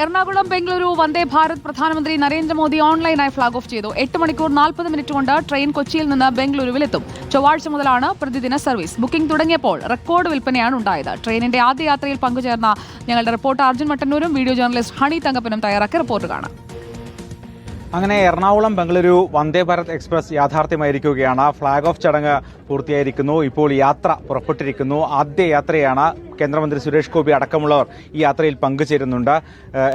എറണാകുളം ബംഗളൂരു വന്ദേ ഭാരത് പ്രധാനമന്ത്രി നരേന്ദ്രമോദി ഓൺലൈനായി flag off ചെയ്തു. എട്ട് മണിക്കൂർ നാൽപ്പത് മിനിറ്റ് കൊണ്ട് ട്രെയിൻ കൊച്ചിയിൽ നിന്ന് ബംഗളൂരുവിലെത്തും. ചൊവ്വാഴ്ച മുതലാണ് പ്രതിദിന സർവീസ്. ബുക്കിംഗ് തുടങ്ങിയപ്പോൾ റെക്കോർഡ് വിൽപ്പനയാണ് ഉണ്ടായത്. ട്രെയിനിന്റെ ആദ്യ യാത്രയിൽ പങ്കുചേർന്ന ഞങ്ങളുടെ റിപ്പോർട്ടർ അർജുൻ മട്ടന്നൂരും വീഡിയോ ജേർണലിസ്റ്റ് ഹണി തങ്കപ്പനും തയ്യാറാക്കിയ റിപ്പോർട്ട് കാണാം. അങ്ങനെ എറണാകുളം ബംഗളൂരു വന്ദേ ഭാരത് എക്സ്പ്രസ് യാഥാർത്ഥ്യമായിരിക്കുകയാണ്. ഫ്ളാഗ് ഓഫ് ചടങ്ങ് പൂർത്തിയായിരിക്കുന്നു. ഇപ്പോൾ യാത്ര പുറപ്പെട്ടിരിക്കുന്നു. ആദ്യ യാത്രയാണ് കേന്ദ്രമന്ത്രി സുരേഷ് ഗോപി അടക്കമുള്ളവർ ഈ യാത്രയിൽ പങ്കുചേരുന്നുണ്ട്.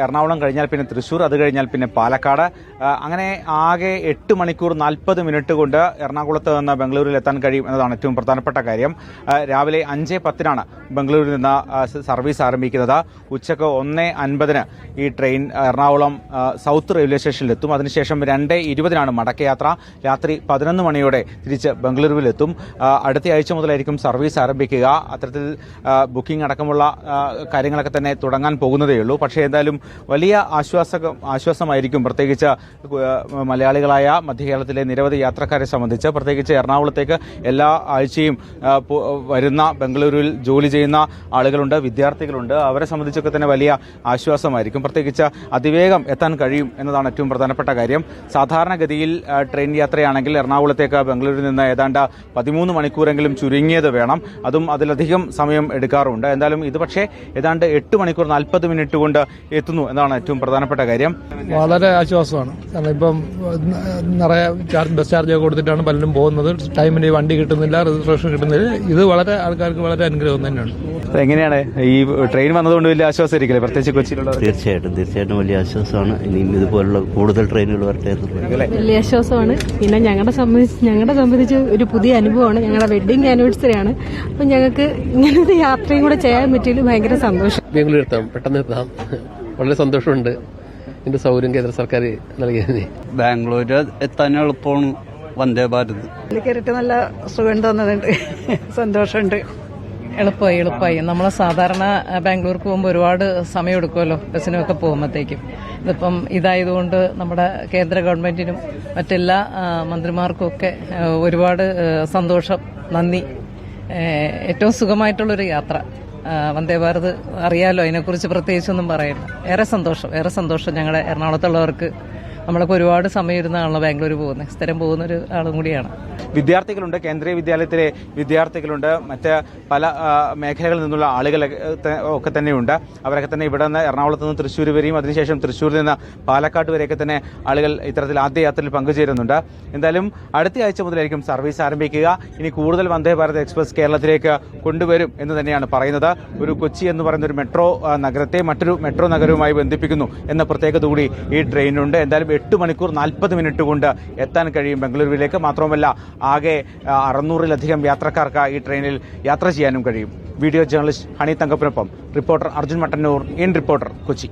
എറണാകുളം കഴിഞ്ഞാൽ പിന്നെ തൃശൂർ അത് കഴിഞ്ഞാൽ പിന്നെ പാലക്കാട്. അങ്ങനെ ആകെ എട്ട് മണിക്കൂർ നാൽപ്പത് മിനിറ്റ് കൊണ്ട് എറണാകുളത്ത് നിന്ന് ബംഗളൂരിൽ എത്താൻ കഴിയും എന്നതാണ് ഏറ്റവും പ്രധാനപ്പെട്ട കാര്യം. രാവിലെ അഞ്ച് പത്തിനാണ് ബംഗളൂരിൽ നിന്ന് സർവീസ് ആരംഭിക്കുന്നത്. ഉച്ചയ്ക്ക് ഒന്ന് അൻപതിന് ഈ ട്രെയിൻ എറണാകുളം സൗത്ത് റെയിൽവേ സ്റ്റേഷനിലെത്തും അതിനുശേഷം രണ്ട് ഇരുപതിനാണ് മടക്കയാത്ര രാത്രി പതിനൊന്ന് മണിയോടെ തിരിച്ച് ബംഗളൂരുവിലെത്തും. എത്തും അടുത്ത ആഴ്ച മുതലായിരിക്കും സർവീസ് ആരംഭിക്കുക. അത്തരത്തിൽ ആ, ബുക്കിംഗ് അടക്കമുള്ള കാര്യങ്ങളൊക്കെ തന്നെ തുടങ്ങാൻ പോകുന്നതേ ഉള്ളൂ. പക്ഷേ എന്തായാലും വലിയ ആശ്വാസ ആശ്വാസമായിരിക്കും പ്രത്യേകിച്ച് മലയാളികളായ മധ്യകേരളത്തിലെ നിരവധി യാത്രക്കാരെ സംബന്ധിച്ച്. പ്രത്യേകിച്ച് എറണാകുളത്തേക്ക് എല്ലാ ആഴ്ചയും വരുന്ന ബംഗളൂരുവിൽ ജോലി ചെയ്യുന്ന ആളുകളുണ്ട് വിദ്യാർത്ഥികളുണ്ട്. അവരെ സംബന്ധിച്ചൊക്കെ തന്നെ വലിയ ആശ്വാസമായിരിക്കും. പ്രത്യേകിച്ച് അതിവേഗം എത്താൻ കഴിയും എന്നതാണ് ഏറ്റവും പ്രധാനപ്പെട്ട കാര്യം. സാധാരണഗതിയിൽ ട്രെയിൻ യാത്രയാണെങ്കിൽ എറണാകുളത്തേക്ക് ബംഗളൂരുവിൽ നിന്ന് ഏതാണ്ട് പതിമൂന്ന് മണിക്കൂറെങ്കിലും ചുരുങ്ങിയത് വേണം. അതും അതിലധികം സമയം എടുക്കാറുണ്ട്. എന്തായാലും ഇത് പക്ഷേ ഏതാണ്ട് എട്ട് മണിക്കൂർ നാൽപ്പത് മിനിറ്റ് കൊണ്ട് എത്തുന്നു എന്നാണ് ഏറ്റവും പ്രധാനപ്പെട്ട കാര്യം. വളരെ ആശ്വാസമാണ്. കാരണം ഇപ്പം നിറയെ ചാർജ് ബസ് ചാർജ് ഒക്കെ കൊടുത്തിട്ടാണ് പലരും പോകുന്നത്. ടൈമിന് വണ്ടി കിട്ടുന്നില്ല രജിസ്ട്രേഷൻ കിട്ടുന്നില്ല. ഇത് വളരെ ആൾക്കാർക്ക് വളരെ അനുഗ്രഹം തന്നെയാണ്. എങ്ങനെയാണ് ഈ ട്രെയിൻ വന്നതുകൊണ്ട് വലിയ ആശ്വാസമായിരിക്കില്ലേ പ്രത്യേകിച്ച് കൊച്ചിയിലുള്ള തീർച്ചയായിട്ടും തീർച്ചയായിട്ടും വലിയ ആശ്വാസമാണ്. ഇനിയും ഇതുപോലുള്ള കൂടുതൽ ട്രെയിനുകൾ വരട്ടെ വലിയ ആശ്വാസമാണ്. പിന്നെ ഞങ്ങളുടെ സംബന്ധിച്ച് ഞങ്ങളുടെ സംബന്ധിച്ച് ഒരു പുതിയ അനുഭവമാണ്. ഞങ്ങളുടെ വെഡിങ് ആനിവേഴ്സറി ആണ്. അപ്പം ഞങ്ങൾക്ക് ഇങ്ങനത്തെ യാത്രയും കൂടെ ചെയ്യാൻ പറ്റിയതിൽ ഭയങ്കര സന്തോഷം. ബാംഗ്ലൂർ എത്താം പെട്ടെന്ന് എത്താം വളരെ സന്തോഷമുണ്ട്. എന്റെ സൗകര്യം കേന്ദ്ര സർക്കാർ നൽകിയതിന്. ബാംഗ്ലൂർ എത്താൻ എളുപ്പമാണ്. വന്ദേ ഭാരത്. കയറിയിട്ട് നല്ല സുഖം തോന്നുന്നുണ്ട്. സന്തോഷമുണ്ട്. എളുപ്പമായി എളുപ്പമായി. നമ്മൾ സാധാരണ ബാംഗ്ലൂർക്ക് പോകുമ്പോൾ ഒരുപാട് സമയം എടുക്കുമല്ലോ ബസ്സിനൊക്കെ പോകുമ്പോഴത്തേക്കും ഇതിപ്പം ഇതായതുകൊണ്ട് നമ്മുടെ കേന്ദ്ര ഗവൺമെന്റിനും മറ്റെല്ലാ മന്ത്രിമാർക്കും ഒക്കെ ഒരുപാട് സന്തോഷം നന്ദി. ഏറ്റവും സുഖമായിട്ടുള്ളൊരു യാത്ര. വന്ദേ ഭാരത് അറിയാലോ? അതിനെക്കുറിച്ച് പ്രത്യേകിച്ചൊന്നും പറയില്ല ഏറെ സന്തോഷം. ഏറെ സന്തോഷം ഞങ്ങളുടെ എറണാകുളത്തുള്ളവർക്ക്. നമ്മളൊക്കെ ഒരുപാട് സമയം ഇരുന്നാണല്ലോ ബാംഗ്ലൂർ പോകുന്നത് സ്ഥിരം പോകുന്ന ഒരു ആളും കൂടിയാണ്. വിദ്യാർത്ഥികളുണ്ട്. കേന്ദ്രീയ വിദ്യാലയത്തിലെ വിദ്യാർത്ഥികളുണ്ട്. മറ്റ് പല മേഖലകളിൽ നിന്നുള്ള ആളുകൾ ഒക്കെ തന്നെയുണ്ട്. അവരൊക്കെ തന്നെ ഇവിടെ നിന്ന് എറണാകുളത്ത് നിന്ന് തൃശ്ശൂർ വരെയും അതിനുശേഷം തൃശ്ശൂരിൽ നിന്ന് പാലക്കാട് വരെയൊക്കെ തന്നെ ആളുകൾ ഇത്തരത്തിൽ ആദ്യ യാത്രയിൽ പങ്കുചേരുന്നുണ്ട്. എന്തായാലും അടുത്ത ആഴ്ച മുതലായിരിക്കും സർവീസ് ആരംഭിക്കുക. ഇനി കൂടുതൽ വന്ദേ ഭാരത് എക്സ്പ്രസ് കേരളത്തിലേക്ക് കൊണ്ടുവരും എന്ന് തന്നെയാണ് പറയുന്നത്. ഒരു കൊച്ചി എന്ന് പറയുന്ന ഒരു മെട്രോ നഗരത്തെ മറ്റൊരു മെട്രോ നഗരവുമായി ബന്ധിപ്പിക്കുന്നു എന്ന പ്രത്യേകത കൂടി ഈ ട്രെയിനുണ്ട് എന്തായാലും എട്ട് മണിക്കൂർ നാൽപ്പത് മിനിറ്റ് കൊണ്ട് എത്താൻ കഴിയും ബംഗളൂരുവിലേക്ക്. മാത്രമല്ല ആകെ അറുന്നൂറിലധികം യാത്രക്കാർക്ക് ഈ ട്രെയിനിൽ യാത്ര ചെയ്യാനും കഴിയും. Video journalist honey തങ്കപ്പിനൊപ്പം reporter Arjun Mattannur in reporter Kochi.